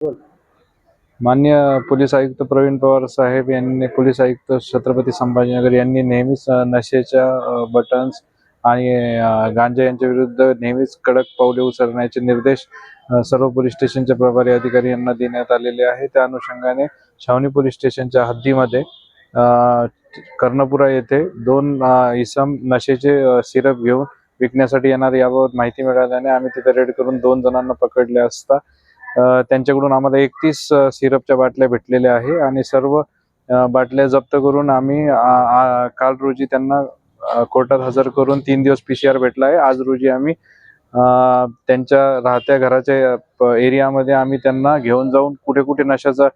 मान्य पोलीस आयुक्त प्रवीण पवार साहेब यांनी पोलीस आयुक्त छत्रपती संभाजीनगर यांनी नेहमीच नशेच्या बटन्स आणि गांजा यांच्या विरुद्ध नेहमीच कडक पावले उचलण्याचे निर्देश सर्व पोलीस स्टेशनचे प्रभारी अधिकारी यांना देण्यात आलेले आहे. त्या अनुषंगाने छावणी पोलीस स्टेशनच्या हद्दीमध्ये कर्णपुरा येथे दोन इसम नशेचे सिरप घेऊन विकण्यासाठी येणार याबाबत माहिती मिळाल्याने आम्ही तिथे रेड करून दोन जणांना पकडले असता त्यांच्याकडून आम्हाला एकतीस सिरपच्या बाटल्या भेटलेल्या आहे आणि सर्व बाटल्या जप्त करून आम्ही काल रोजी त्यांना कोर्टात हजर करून तीन दिवस पीसीआर भेटला आहे. आज रोजी आम्ही त्यांच्या राहत्या घराच्या एरियामध्ये आम्ही त्यांना घेऊन जाऊन कुठे कुठे नशाचा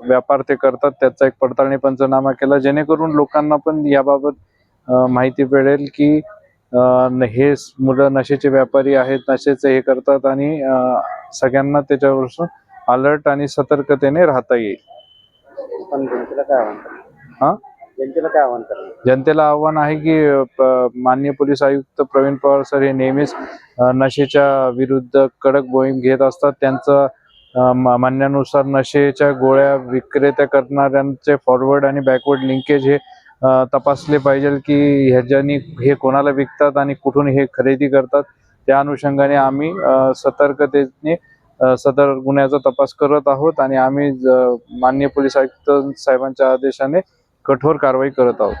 व्यापार ते करतात त्याचा एक पडताळणी पंचनामा केला जेणेकरून लोकांना पण याबाबत माहिती मिळेल की हे मुलं नशेचे व्यापारी आहेत नशेचे हे करतात आणि सगळ्यांना त्याच्यापासून अलर्ट आणि सतर्कतेने राहता येईल. पण जनतेला काय आव्हान करणार? हा? जनतेला काय आव्हान करणार? जनतेला आव्हान आहे की माननीय पोलीस आयुक्त प्रवीण पवार सर हे नेहमीच नशेच्या विरुद्ध कडक मोहीम घेत असतात. त्यांचं अ, म- म्हणण्यानुसार नशेच्या गोळ्या विक्रेत्या करणाऱ्यांचे फॉरवर्ड आणि बॅकवर्ड लिंकेज हे तपासले पाहिजे की ह्याच्यानी हे कोणाला विकतात आणि कुठून हे खरेदी करतात त्या अनुषंगाने आम्ही सतर्कतेने सदर गुन्ह्याचा तपास करत आहोत आणि आम्ही मान्य माननीय पोलीस आयुक्त साहेबांच्या आदेशाने कठोर कारवाई करत आहोत.